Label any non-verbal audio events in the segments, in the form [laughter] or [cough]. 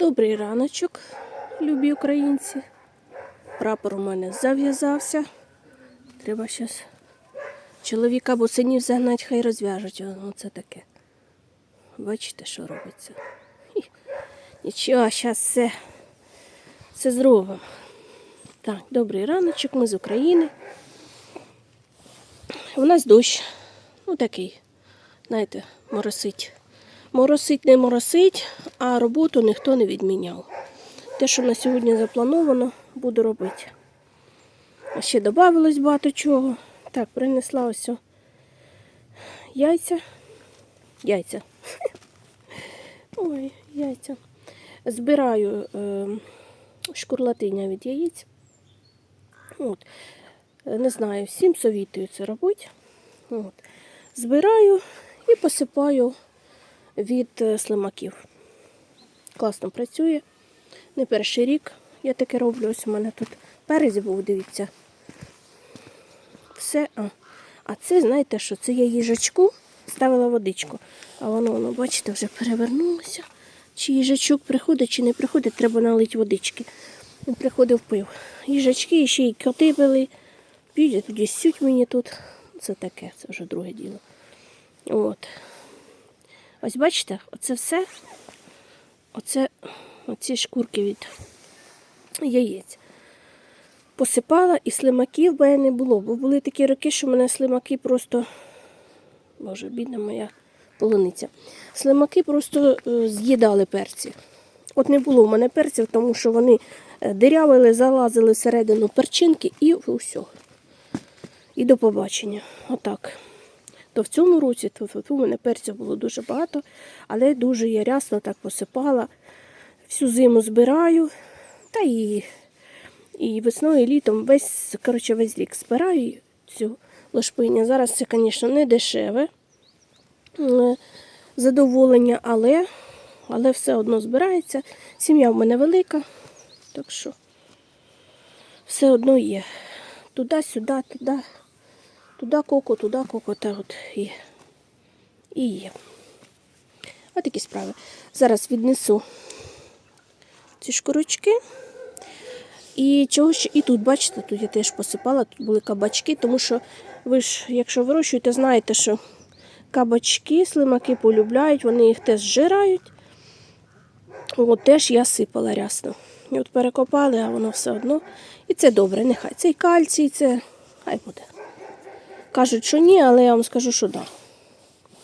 Добрий раночок, любі українці. Прапор у мене зав'язався. Треба зараз чоловіка або синів загнати, хай розв'яжуть. Оце таке. Бачите, що робиться. Нічого, зараз все, все зробимо. Так, добрий раночок, ми з України. У нас дощ. Ну такий, знаєте, моросить. Моросить не моросить, а роботу ніхто не відміняв. Те, що на сьогодні заплановано, буду робити. А ще додавалось багато чого. Так, принесла ось яйця. Яйця. [laughs] Ой, яйця. Збираю е, шкурлатиня від яєць. От. Не знаю, всім совітую це робити. От. Збираю і посипаю від е, слимаків. Класно працює. Не перший рік я таке роблю. Ось у мене тут перець був, дивіться. Все. А, а це, знаєте що, це я їжачку ставила водичку. А воно, воно, бачите, вже перевернулося. Чи їжачок приходить, чи не приходить, треба налити водички. Він приходив пив. Їжачки ще й коти пили. Піде тоді сють мені тут. Це таке, це вже друге діло. От. Ось бачите, оце все, оце, оці шкурки від яєць. Посипала і слимаків би не було, бо були такі роки, що в мене слимаки просто, боже, бідна моя полуниця. Слимаки просто е, з'їдали перці. От не було в мене перців, тому що вони е, дирявили, залазили всередину перчинки і все. І до побачення. Отак. То в цьому році то, то, то, у мене перців було дуже багато, але дуже я рясно так посипала. Всю зиму збираю, та і, і весною, і літом весь, коротше, весь рік збираю цю лошпиню. Зараз це, звісно, не дешеве е, задоволення, але, але все одно збирається. Сім'я в мене велика, так що все одно є. Туди-сюди, туди. Туди коко, туди коко, та от і, і є. Ось такі справи. Зараз віднесу ці шкурочки. І чого ще, і тут, бачите, тут я теж посипала, тут були кабачки, тому що ви ж, якщо вирощуєте, знаєте, що кабачки, слимаки полюбляють, вони їх теж зжирають. От теж я сипала рясно. І от перекопали, а воно все одно. І це добре, нехай. Це і кальцій, це хай буде. Кажуть, що ні, але я вам скажу, що так.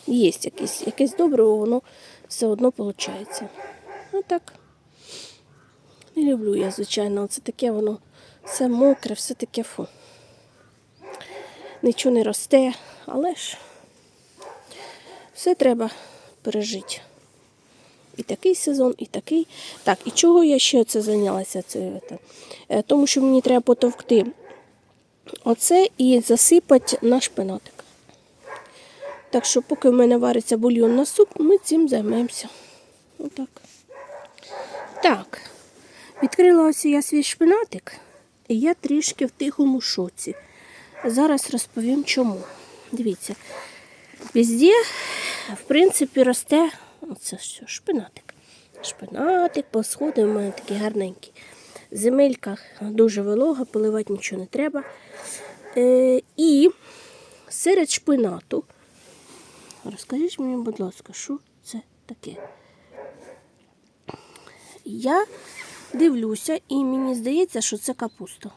Да. Є якесь, якесь добриво, воно все одно виходить. Ну так. Не люблю я, звичайно, це таке воно все мокре, все таке фу. Нічого не росте, але ж все треба пережити. І такий сезон, і такий. Так, і чого я ще це зайнялася? Це, це? Е, Тому що мені треба потовкти оце і засипати на шпинатик. Так що, поки в мене вариться бульйон на суп, ми цим займемося. Отак. Так, відкрила ось я свій шпинатик, і я трішки в тихому шоці. Зараз розповім чому. Дивіться, везде, в принципі, росте оце що, шпинатик. Шпинатик, посходи в мене такі гарненькі. Земелька дуже волога, поливати нічого не треба. Е, і серед шпинату. Розкажіть мені, будь ласка, що це таке? Я дивлюся, і мені здається, що це капуста.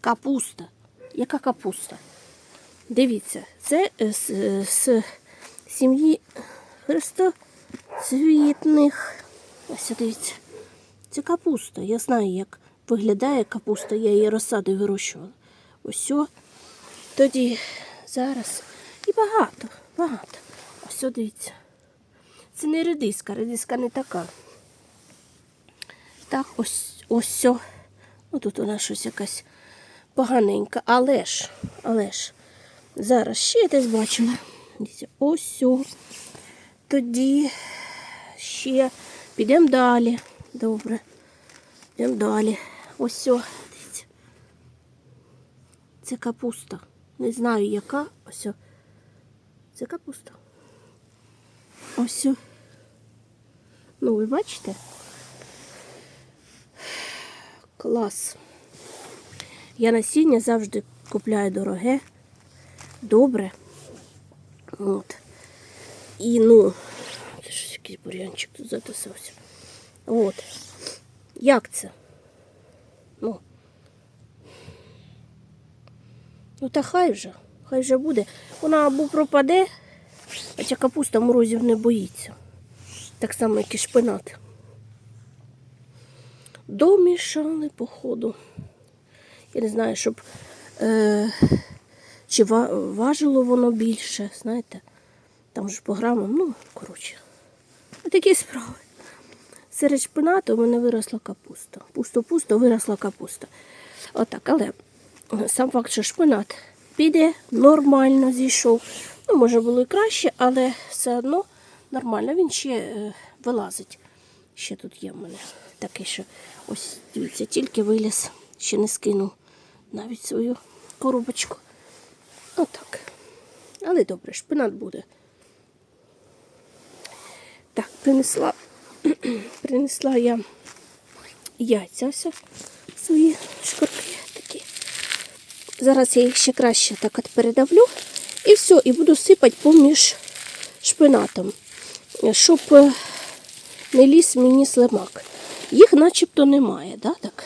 Капуста. Яка капуста? Дивіться, це е, з, е, з сім'ї хрестоцвітних. Ось дивіться. Це капуста. Я знаю, як виглядає капуста. Я її розсадою вирощувала. Ось. Тоді зараз. І багато, багато. Ось дивіться. Це не редиска, редиска не така. Так, ось ось. о. Ну тут вона щось якась поганенька. Але ж, але ж, зараз ще десь бачила. Дивіться, ось. Тоді ще підемо далі. Добре. Йдемо далі. Ось дивіться. Це капуста. Не знаю яка. Ось. Це капуста. Ось. Ну, ви бачите? Клас. Я насіння завжди купляю дороге, добре. От. І ну, це щось якийсь бур'янчик тут затисався. От. Як це? Ну. Ну та хай вже, хай вже буде. Вона або пропаде, хоча капуста морозів не боїться. Так само, як і шпинат. Домішали, походу. Я не знаю, щоб е, чи ва- важило воно більше, знаєте. Там ж по грамам, ну, коротше. Такі справи. Серед шпинату у мене виросла капуста. Пусто-пусто виросла капуста. Отак, але сам факт, що шпинат піде, нормально зійшов. Ну, може було і краще, але все одно нормально. Він ще е, вилазить. Ще тут є в мене такий, що ось дивіться, тільки виліз, ще не скинув навіть свою коробочку. Отак. Але добре, шпинат буде. Так, принесла, [clears throat] принесла я яйця все свої шкурки такі. Зараз я їх ще краще так от передавлю. І все, і буду сипати поміж шпинатом, щоб е, не ліз мені слимак. Їх начебто немає, да, так?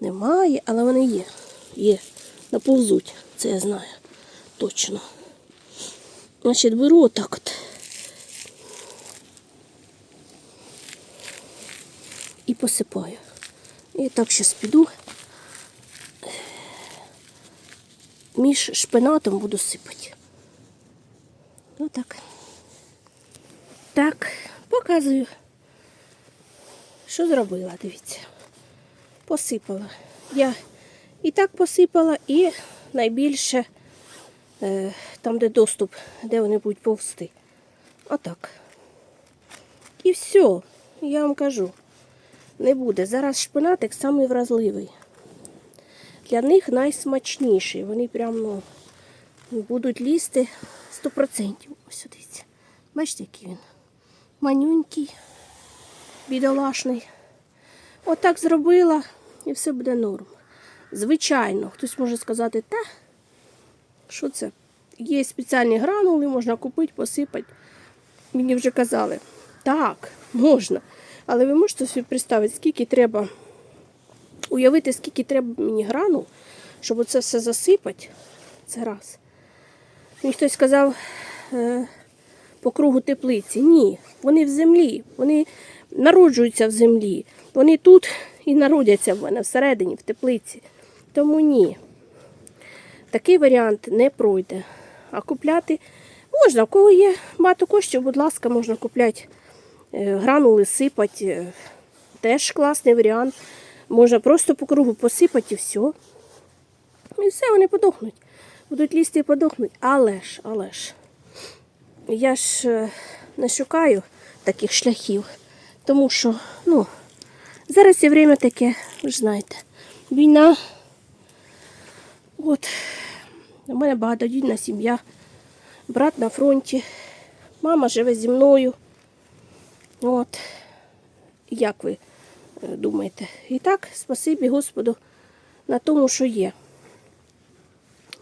Немає, але вони є. Є. Наповзуть, це я знаю. Точно. Значить, беру отак от. Посипаю. І так щас піду. Між шпинатом буду сипати. Отак. Так, показую. Що зробила, дивіться. Посипала. Я і так посипала, і найбільше е, там, де доступ, де вони будуть повсти. Отак. І все, я вам кажу, не буде. Зараз шпинатик самий вразливий. Для них найсмачніший. Вони прям ну, будуть лізти 100%. Ось дивіться. Бачите, який він? Манюнький, бідолашний. Отак зробила і все буде норм. Звичайно, хтось може сказати, та що це? Є спеціальні гранули, можна купити, посипати. Мені вже казали, так, можна. Але ви можете собі представити, скільки треба, уявити, скільки треба мені гранул, щоб оце все засипати. Це раз. Мені хтось сказав е, по кругу теплиці. Ні, вони в землі, вони народжуються в землі. Вони тут і народяться в мене всередині, в теплиці. Тому ні. Такий варіант не пройде. А купляти можна, у кого є багато коштів, будь ласка, можна купляти гранули, сипати. е, Теж класний варіант. Можна просто по кругу посипати і все. І все, вони подохнуть. Будуть лізти і подохнуть. Але ж, але ж, я ж е, не шукаю таких шляхів, тому що, ну, зараз є время таке, ви ж знаєте, війна. От, у мене багатодітна сім'я, брат на фронті, мама живе зі мною. От, як ви е, думаєте? І так, спасибі Господу на тому, що є.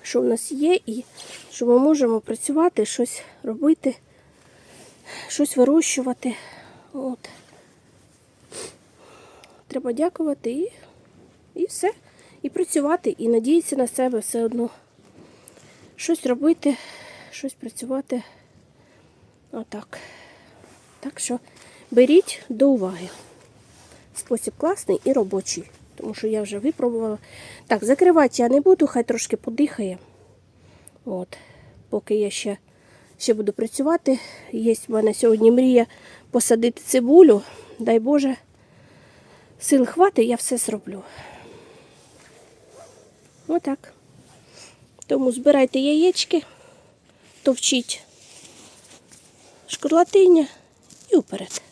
Що в нас є, і що ми можемо працювати, щось робити, щось вирощувати. От. Треба дякувати і, і все. І працювати, і надіятися на себе все одно. Щось робити, щось працювати. Отак. Так що беріть до уваги. Спосіб класний і робочий, тому що я вже випробувала. Так, закривати я не буду, хай трошки подихає. От, поки я ще, ще буду працювати. Є в мене сьогодні мрія посадити цибулю. Дай Боже, сил хватить, я все зроблю. Отак. Тому збирайте яєчки, товчіть шкарлатиння і вперед.